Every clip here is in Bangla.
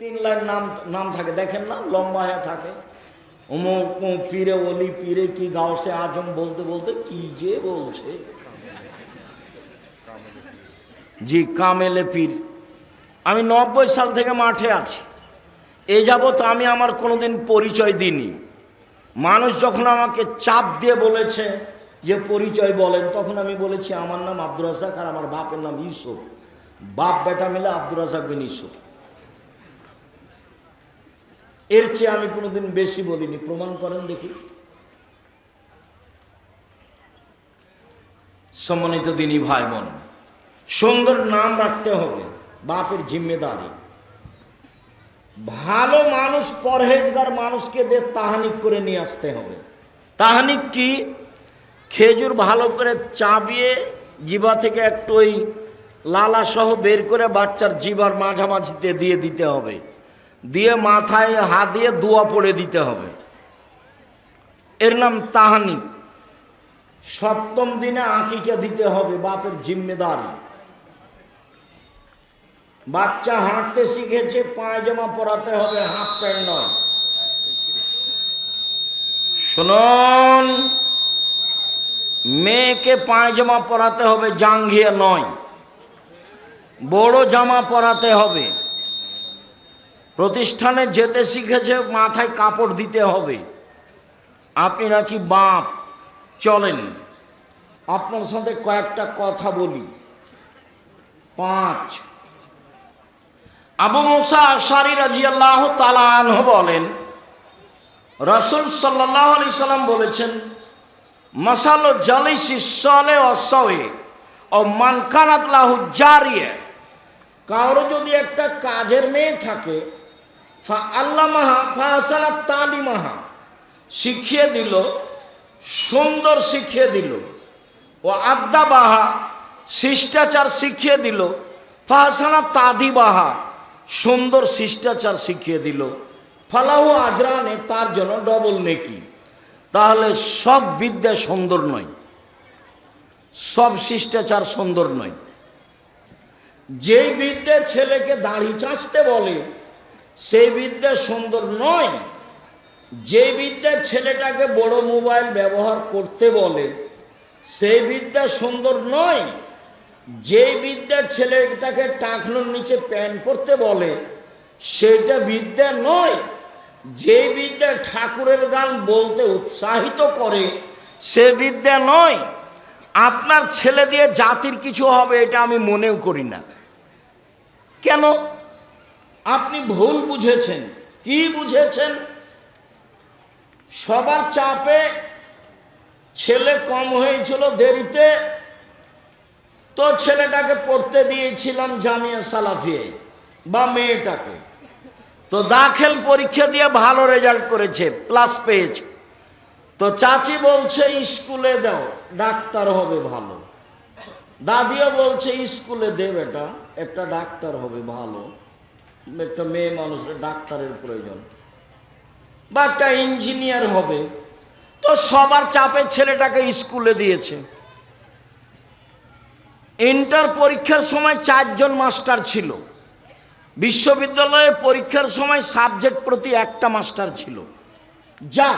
তিন লাইন নাম নাম থাকে। দেখেন না, লম্বা হয়ে থাকে। অমুক পীরে অলি, পীরে কি গাওসে আজম বলতে বলতে কি যে বলছে? জি, কামেলে পীর। আমি নব্বই সাল থেকে মাঠে আছি। এ যাবৎ আমি আমার কোনোদিন পরিচয় দিইনি। মানুষ যখন আমাকে চাপ দিয়ে বলেছে যে পরিচয় বলেন, তখন আমি বলেছি, আমার নাম আব্দুর রাজাক আর আমার বাপের নাম ইউসুফ। বাপ বেটা মিলে আব্দুর রাজাক বিন ইউসুফ। এর চেয়ে আমি কোনোদিন বেশি বলিনি। প্রমাণ করেন দেখি। সম্মানিত দিনই ভাই বোন সুন্দর নাম রাখতে হবে, বাপের জিম্মেদারি। ভালো মানুষ, পরহেজগার মানুষকে দিয়ে তাহানিক করে নিয়ে আসতে হবে। তাহানিক কি? খেজুর ভালো করে চাবিয়ে জিবা থেকে একটু ওই লালা সহ বের করে বাচ্চার জিবার মাঝামাঝিতে দিয়ে দিতে হবে। দিয়ে মাথায় হাত দিয়ে দোয়া পড়ে দিতে হবে। এর নাম তাহানি। সপ্তম দিনে আঁকিকে দিতে হবে বাপের জিম্মেদারি। বাচ্চা হাঁটতে শিখেছে, পায়জামা পরাতে হবে, হাফ প্যান্ট নয়। শুনুন, মেয়েকে পায়জামা পরাতে হবে জাঙ্ঘিয়ে নয়, বড় জামা পরাতে হবে। প্রতিষ্ঠানে যেতে শিখেছে, মাথায় কাপড় দিতে হবে। আপনি নাকি বাপ? চলেন, আপনার সাথে কয়েকটা কথা বলি। পাঁচ, আবু মুসা আশারি রাজি আল্লাহ তালাহ বলেন, রসুল সাল্লাহ আলি সাল্লাম বলেছেন মশালো জালিসি সলে অসয়ে ও মানকানাত লাহু জারিয়ে। কারও যদি একটা কাজের মেয়ে থাকে ফা আল্লাহ মাহা ফাহাসালা তালি মাহা শিখিয়ে দিল, সুন্দর শিখিয়ে দিল। ও আদ্যা বাহা শিষ্টাচার শিখিয়ে দিল। ফাহাসানা তাদি বাহা সুন্দর শিষ্টাচার শিখিয়ে দিল। ফালাহু আজরানে, তার জন্য ডবল নেকি। তাহলে সব বিদ্যা সুন্দর নয়। সব শিষ্টাচার সুন্দর নয়। যেই বিদ্যে ছেলেকে দাড়ি চাঁচতে বলে সেই বিদ্যা সুন্দর নয়। যে বিদ্যা ছেলেটাকে বড় মোবাইল ব্যবহার করতে বলে সেই বিদ্যা সুন্দর নয়। যে বিদ্যা ছেলেটাকে টাকনোর নিচে প্যান্ট পরতে বলে, সেটা বিদ্যা নয়। যে বিদ্যা ঠাকুরের গান বলতে উৎসাহিত করে, সে বিদ্যা নয়। আপনার ছেলে দিয়ে জাতির কিছু হবে, এটা আমি মনেও করি না। কেন? আপনি ভুল বুঝেছেন। কি বুঝেছেন? সবার চাপে ছেলে কম হয়েছিল দেরিতে, তো ছেলেটাকে পড়তে দিয়েছিলাম জামিয়া সালাফিয়ে বা মেয়েটাকে। তো দাখেল পরীক্ষা দিয়ে ভালো রেজাল্ট করেছে, প্লাস পেয়েছে। তো চাচি বলছে, স্কুলে দাও, ডাক্তার হবে ভালো। দাদিও বলছে, স্কুলে দে বেটা, একটা ডাক্তার হবে ভালো। একটা মেয়ে মানুষের ডাক্তারের প্রয়োজন। বা একটা ইঞ্জিনিয়ার হবে। তো সবার চাপে ছেলেটাকে স্কুলে দিয়েছে। ইন্টার পরীক্ষার সময় চারজন মাস্টার ছিল। বিশ্ববিদ্যালয়ে পরীক্ষার সময় সাবজেক্ট প্রতি একটা মাস্টার ছিল। যা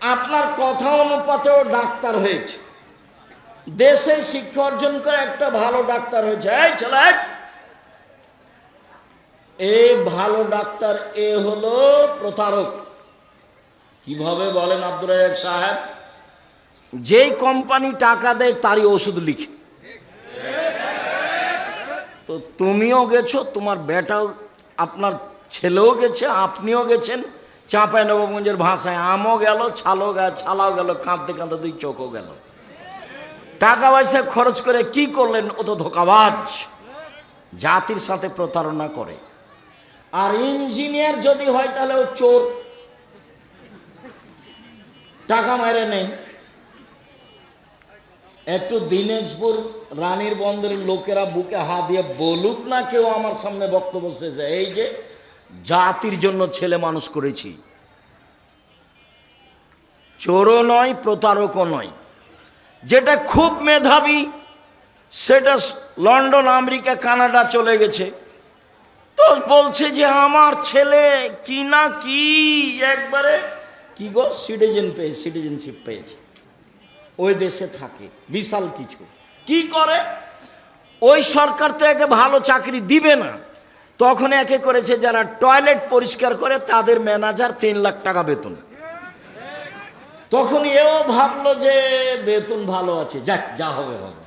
আপনার কথা অনুপাতেও ডাক্তার হয়েছে। দেশে শিক্ষা অর্জন করে একটা ভালো ডাক্তার হয়েছে। এই এই ভালো ডাক্তার, এ হলো প্রতারক। কীভাবে বলেন আব্দুর সাহেব? যেই কোম্পানি টাকা দেয়, তারই ওষুধ লিখে। তো তুমিও গেছো, তোমার বেটাও, আপনার ছেলেও গেছে, আপনিও গেছেন, চাঁপাই নবগঞ্জের ভাষায়, আমও গেল, ছালও গেল, ছালাও গেল, কাঁদতে কাঁদতে দুই চোখও গেল। টাকা পয়সা খরচ করে কি করলেন? ও তো ধোকাবাজ। জাতির সাথে প্রতারণা করে। আর ইঞ্জিনিয়ার যদি হয় তাহলে ও চোর। টাকা মেরে নেই। একটু দিনাজপুর রানীর বন্দরের লোকেরা বুকে হাত দিয়ে বলুক না কেউ আমার সামনে বক্তব্য শেষে, এই যে জাতির জন্য ছেলে মানুষ করেছি। চোরও নয়, প্রতারকও নয়। যেটা খুব মেধাবী, সেটা লন্ডন, আমেরিকা, কানাডা চলে গেছে। তো বলছে যে আমার ছেলে কি না কি একবারে, কি গো? সিটিজেন পেয়ে সিটিজেনশিপ পেয়েছে। ওই দেশে থাকে, বিশাল কিছু। কি করে? ওই সরকার তো একে ভালো চাকরি দিবে না। তখন একে করেছে যারা টয়লেট পরিষ্কার করে, তাদের ম্যানেজার তিন লাখ টাকা বেতন। তখন এও ভাবলো যে বেতন ভালো আছে, যাক, যা হবে হবে।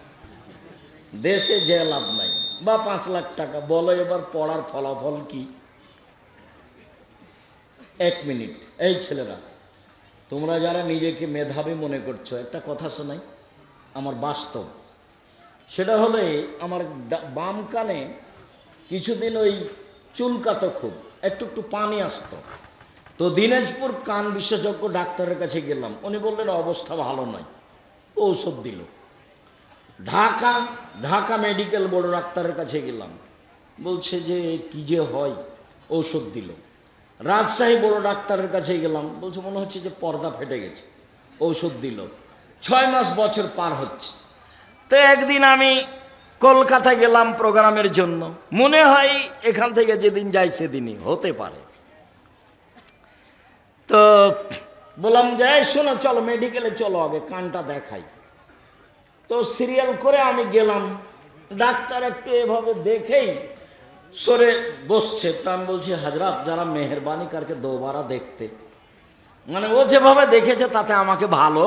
দেশে যে লাভ নাই। বা পাঁচ লাখ টাকা, বলো এবার পড়ার ফলাফল কি? এক মিনিট। এই ছেলেরা, তোমরা যারা নিজেকে মেধাবী মনে করছ, একটা কথা শোনাই, আমার বাস্তব। সেটা হলে আমার বাম কানে কিছুদিন ওই চুলকাতো খুব, একটু একটু পানি আসতো। তো দিনাজপুর কান বিশেষজ্ঞ ডাক্তারের কাছে গেলাম, উনি বললেন, অবস্থা ভালো নয়। ঔষধ দিল। ঢাকা ঢাকা মেডিকেল বড় ডাক্তারের কাছে গেলাম। বলছে যে, কি যে হয়? ঔষধ দিল। রাজশাহী বড় ডাক্তারের কাছে গেলাম। বলছে, মনে হচ্ছে যে পর্দা ফেটে গেছে। ঔষধ দিল। ছয় মাস বছর পার হচ্ছে। তো একদিন আমি কলকাতা গেলাম প্রোগ্রামের জন্য। মনে হয় এখান থেকে যেদিন যাই সেদিনই, হতে পারে। তো বললাম যে, "এই শোনো, চলো, মেডিকেলে চলো, আগে কানটা দেখাই। তো সিরিয়াল করে আমি গেলাম ডাক্তার একটু এভাবে দেখেই সরে বসছে তা আমি বলছি হাজরাত যারা মেহরবানি কারকে দোবারা দেখতে মানে ও যেভাবে দেখেছে তাতে আমাকে ভালো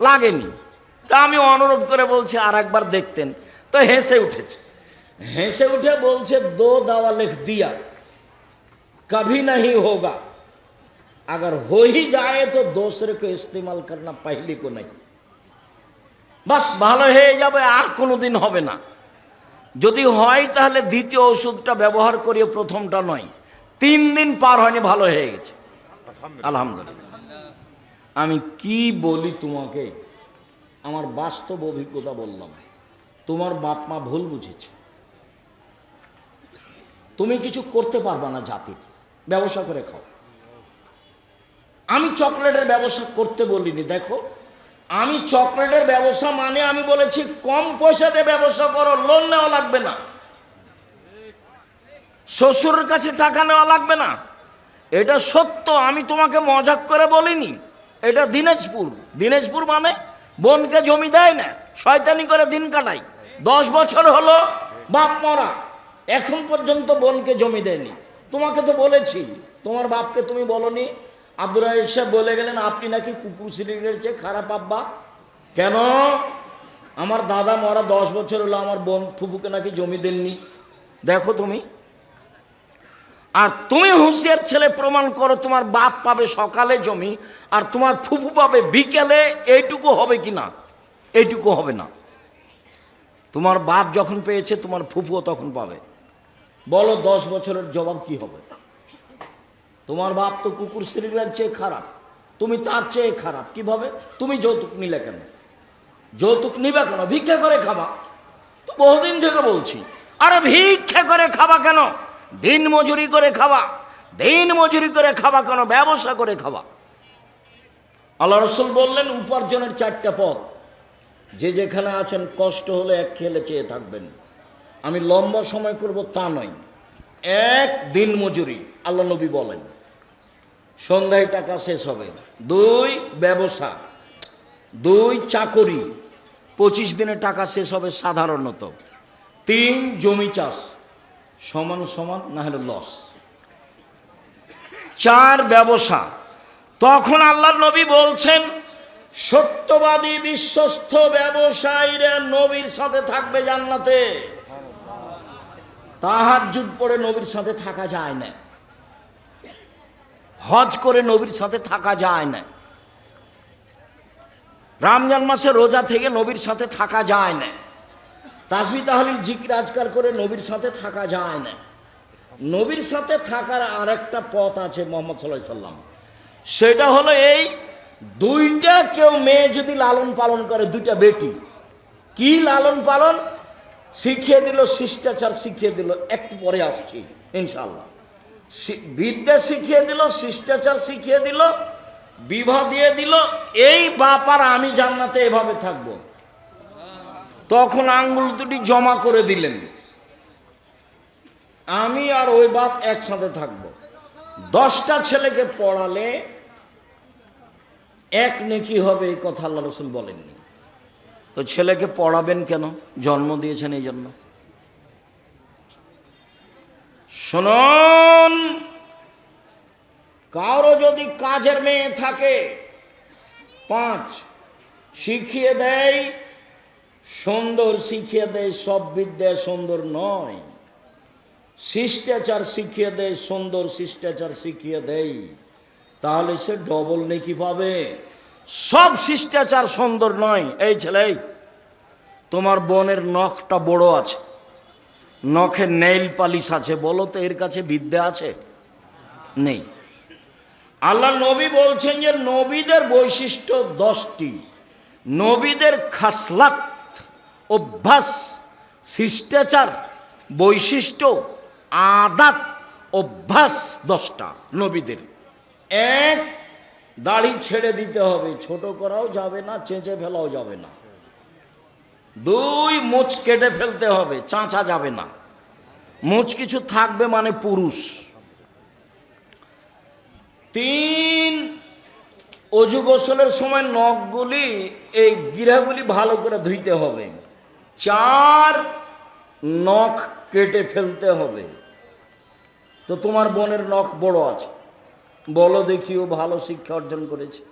লাগেনি তা আমি অনুরোধ করে বলছি আর একবার দেখতেন তো হেসে উঠেছে হেসে উঠে বলছে দো দাওয়া লিখ দিয়া कभी नहीं होगा अगर हो ही जाए तो दूसरे को इस्तेमाल करना पहले को नहीं বাস, ভালো হয়ে যাবে, আর কোনোদিন হবে না। যদি হয়, তাহলে দ্বিতীয় ওষুধটা ব্যবহার করিয়ে প্রথমটা নয়। তিন দিন পার হয়নি, ভালো হয়ে গেছে। আলহামদুলিল্লাহ। আমি কি বলি তোমাকে? আমার বাস্তব অভিজ্ঞতা বললাম। তোমার বাপ মা ভুল বুঝেছে। তুমি কিছু করতে পারবে না জাতির। ব্যবসা করে খাও। আমি চকলেটের ব্যবসা করতে বলিনি, দেখো। আমি চকলেটের ব্যবসা মানে আমি বলেছি কম পয়সাতে ব্যবসা করো লোন নেওয়া লাগবে না। শ্বশুরের কাছে টাকা নেওয়া লাগবে না। এটা সত্য, আমি তোমাকে মজাক করে বলিনি। এটা দিনাজপুর। দিনাজপুর মানে বোনকে জমি দেয় না, শয়তানি করে দিন কাটাই দশ বছর হলো বাপ মরা, এখন পর্যন্ত বোনকে জমি দেয়নি। তোমাকে তো বলেছি, তোমার বাপকে তুমি বলনি আব্দুর রাহিক সাহেব বলে গেলেন, আপনি নাকি কুকুর সিলিংয়ের চেয়ে খারাপ আব্বা? কেন? আমার দাদা মরা দশ বছর হলো, আমার বোন ফুপুকে নাকি জমি দেননি। দেখো তুমি, আর তুমি হুঁশিয়ার ছেলে প্রমাণ করো, তোমার বাপ পাবে সকালে জমি, আর তোমার ফুফু পাবে বিকেলে, এইটুকু হবে কি না? এইটুকু হবে না। তোমার বাপ যখন পেয়েছে, তোমার ফুফুও তখন পাবে। বলো দশ বছরের জবাব কি হবে? তোমার বাপ তো কুকুর শ্রীলের চেয়ে খারাপ। তুমি তার চেয়ে খারাপ। কীভাবে? তুমি যৌতুক নিলে কেন? যৌতুক নিবে কেন? ভিক্ষা করে খাবা। তো বহুদিন থেকে বলছি, আরে ভিক্ষা করে খাবা কেন? দিন মজুরি করে খাওয়া দিন মজুরি করে খাওয়া কেন? ব্যবসা করে খাওয়া আল্লাহ রসুল বললেন, উপার্জনের চারটা পথ। যে যেখানে আছেন, কষ্ট হলে এক খেলে চেয়ে থাকবেন। আমি লম্বা সময় করব তা নয়। এক, দিন মজুরি। আল্লাহ নবী বলেন। সন্ধ্যায় টাকা শেষ হবে দুই, ব্যবসা। দুই, চাকরি। পঁচিশ দিনে টাকা শেষ হবে সাধারণত। তিন, জমি চাষ। সমান সমান না হলে লস চার, ব্যবসা। তখন আল্লাহর নবী বলছেন, সত্যবাদী বিশ্বস্ত ব্যবসায়ীরা নবীর সাথে থাকবে জান্নাতে। তাহার যুগ পরে নবীর সাথে থাকা যায় না। হজ করে নবীর সাথে থাকা যায় না। রমজান মাসে রোজা থেকে নবীর সাথে থাকা যায় না। তাসবি তাহলিল, জিকির, আজকার করে নবীর সাথে থাকা যায় না। নবীর সাথে থাকার আরেকটা পথ আছে মোহাম্মদ সাল্লাহ সাল্লাম। সেটা হলো এই দুইটা কেউ মেয়ে যদি লালন পালন করে, দুইটা বেটি। কি লালন পালন? শিখিয়ে দিল, শিষ্টাচার শিখিয়ে দিল, একটু পরে আসছি ইনশাল্লাহ বিদ্যা শিখিয়ে দিল, শিষ্টাচার শিখিয়ে দিল, বিবাহ দিয়ে দিল, এই বাপ আর আমি জান্নাতে এভাবে থাকব। তখন আঙ্গুল দুটি জমা করে দিলেন। আমি আর ওই বাপ একসাথে থাকব। দশটা ছেলেকে পড়ালে এক নেকি হবে এই কথা আল্লাহ রসুল বলেননি। তো ছেলেকে পড়াবেন কেন? জন্ম দিয়েছেন এই জন্য। শুনুন। কারও যদি কাজের মেয়ে থাকে, পাঁচ, শিখিয়ে দেয়, সুন্দর শিখিয়ে দেয়, সব বিদ্যা সুন্দর নয়। শিষ্টাচার শিখিয়ে দেয়, সুন্দর শিষ্টাচার শিখিয়ে দেয়, তাহলে সে ডবল নেকি পাবে। সব শিষ্টাচার সুন্দর নয়, এই ছেলে, তোমার বোনের নখটা বড় আছে। নখে নেইল পালিশ আছে, বলো তো এর কাছে বিদ্যা আছে? নেই। আল্লাহ নবী বলছেন যে নবীদের বৈশিষ্ট্য দশটি। নবীদের খাসলাত, অভ্যাস, শিষ্টাচার, বৈশিষ্ট্য, আদাত, অভ্যাস দশটা নবীদের। এক, দাড়ি ছেড়ে দিতে হবে, ছোট করাও যাবে না, চেঁচে ফেলাও যাবে না। দুই মুচ কেটে ফেলতে হবে, চাঁচা যাবে না। মুচ কিছু থাকবে মানে পুরুষ। তিন, অজু গোসলের সময় নখগুলি, এই গিরাগুলি ভালো করে ধুইতে হবে। চার, নখ কেটে ফেলতে হবে। তো তোমার বোনের নখ বড় আছে। বলো দেখিও, ভালো শিক্ষা অর্জন করেছে।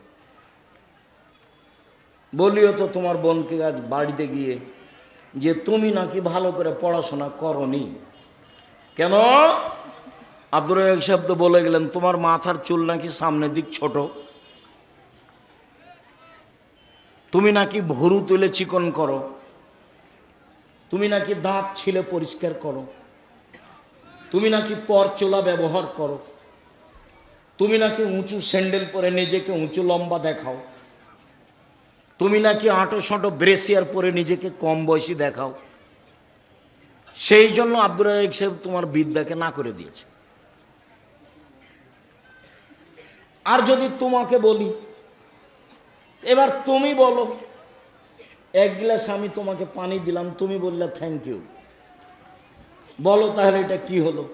বলিও তো তোমার বোনকে আজ বাড়িতে গিয়ে যে তুমি নাকি ভালো করে পড়াশোনা করনি। কেন? আব্দুর সাহেব তো বলে গেলেন, তোমার মাথার চুল নাকি সামনের দিক ছোট। তুমি নাকি ভরু তুলে চিকন করো। তুমি নাকি দাঁত ছিলে পরিষ্কার করো। তুমি নাকি পরচোলা ব্যবহার করো। তুমি নাকি উঁচু স্যান্ডেল পরে নিজেকে উঁচু লম্বা দেখাও। তুমি নাকি আঁটো সাঁটো ব্রেসিয়ার পরে নিজেকে কম বয়সী দেখাও? সেই জন্য আব্দুর রাজাক সাহেব তোমার বিদ্যাকে না করে দিয়েছে। আর যদি তোমাকে বলি, এবার তুমি বলো, এক গ্লাস আমি তোমাকে পানি দিলাম, তুমি বললে থ্যাংক ইউ বলো তাহলে এটা কি হলো?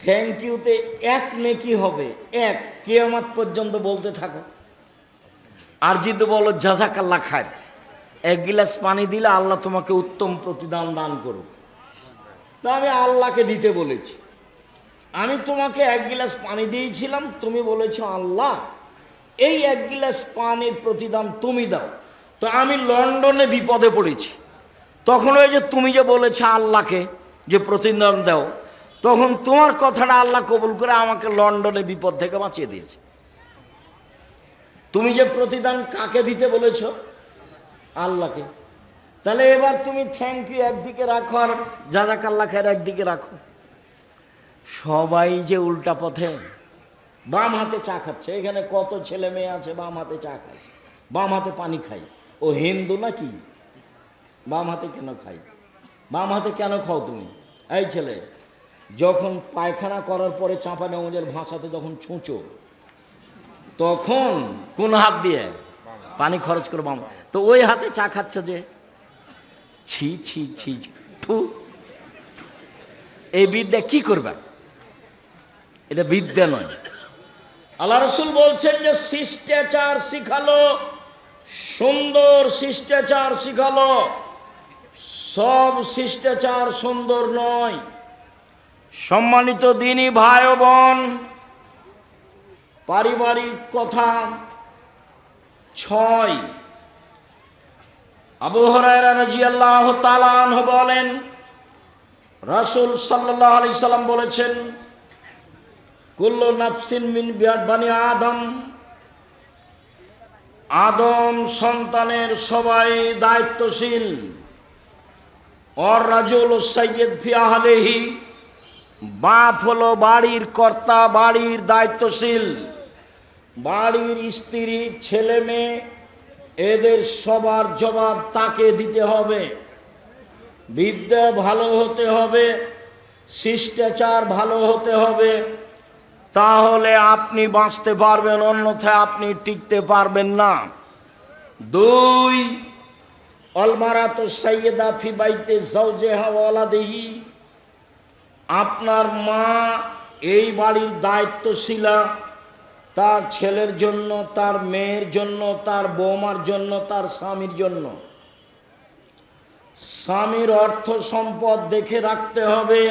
থ্যাংক ইউতে এক নেকি হবে, এক। কেয়ামাত পর্যন্ত বলতে থাকো। আর যদি বলো জাজাকাল্লা খায় এক গিলাস পানি দিলে আল্লাহ তোমাকে উত্তম প্রতিদান দান করুক। তা আমি আল্লাহকে দিতে বলেছি। আমি তোমাকে এক গিলাস পানি দিয়েছিলাম, তুমি বলেছ, আল্লাহ, এই এক গিলাস পানির প্রতিদান তুমি দাও। তো আমি লন্ডনে বিপদে পড়েছি। তখন ওই যে তুমি যে বলেছ আল্লাহকে যে প্রতিদান দাও, তখন তোমার কথাটা আল্লাহ কবুল করে আমাকে লন্ডনে বিপদ থেকে বাঁচিয়ে দিয়েছে। তুমি যে প্রতিদান কাকে দিতে বলেছ? আল্লাহকে। তাহলে এবার তুমি থ্যাংক ইউ একদিকে রাখো আর যা জাজাকাল্লা খায়ের একদিকে রাখো। সবাই যে উল্টা পথে বাম হাতে চা খাচ্ছে, এখানে কত ছেলে মেয়ে আছে, বাম হাতে চা খায়। বাম হাতে পানি খায়। ও হিন্দু নাকি? বাম হাতে কেন খাই বাম হাতে কেন খাও তুমি? এই ছেলে, যখন পায়খানা করার পরে চাঁপা নেওয়াজের ভাষাতে যখন ছুঁচো তখন কোন হাত দিয়ে পানি খরচ করে বাম। তো ওই হাতে চা খাচ্ছ যে? ছি ছি ছি ফু এই বিদ্যা কি করবে? এটা বিদ্যা নয়। আল্লাহ রসুল বলছেন যে শিষ্টাচার শিখালো, সুন্দর শিষ্টাচার শিখালো। সব শিষ্টাচার সুন্দর নয়। সম্মানিত দিনী ভাই বোন পারিবারিক কথা ছয়। আবু হরায়রা বলেন, রাসূল সাল্লাল্লাহু আলাইহি সাল্লাম বলেছেন, কুল্লু নাফসিন মিন বানি আদম। আদম সন্তানের সবাই দায়িত্বশীল। অর রাজুল সৈয়দ ফি আহলিহি। বাপ হলো বাড়ির কর্তা, বাড়ির দায়িত্বশীল। বাড়ির স্ত্রী, ছেলে মেয়ে, এদের সবার জবাব তাকে দিতে হবে। বিদ্যা ভালো হতে হবে, শিষ্টাচার ভালো হতে হবে। তাহলে আপনি বাঁচতে পারবেন, অন্যথায় আপনি টিকতে পারবেন না। দুই অলমারা তো সৈয়দা ফি বাইতে জৌজেহা ওয়ালাদেহি। আপনার মা এই বাড়ির দায়িত্বশীলা। তার ছেলের জন্য, তার মেয়ের জন্য, তার বৌমার জন্য, তার স্বামীর জন্য। স্বামীর অর্থ সম্পদ দেখে রাখতে হবে।